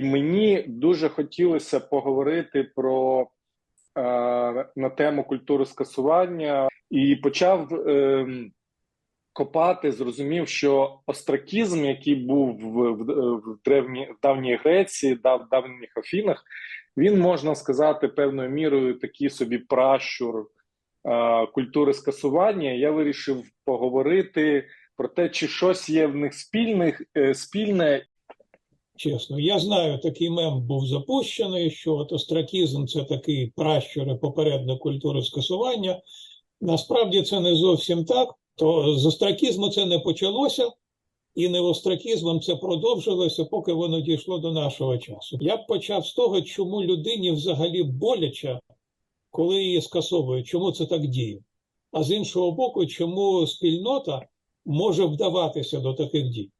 Мені дуже хотілося поговорити про е, на тему культури скасування і почав е, копати, зрозумів, що остракізм, який був в, в, в, древні, в давній Греції, дав, давніх Афінах, він можна сказати певною мірою такий собі пращур е, культури скасування. Я вирішив поговорити про те, чи щось є в них спільних е, спільне Чесно, я знаю, такий мем був запущений, що от остракізм це такий пращур і попередник культури скасування. Насправді це не зовсім так. То з остракізму це не почалося, і не остракізмом це продовжилося, поки воно дійшло до нашого часу. Я б почав з того, чому людині взагалі боляче, коли її скасовують, чому це так діє. А з іншого боку, чому спільнота може вдаватися до таких дій.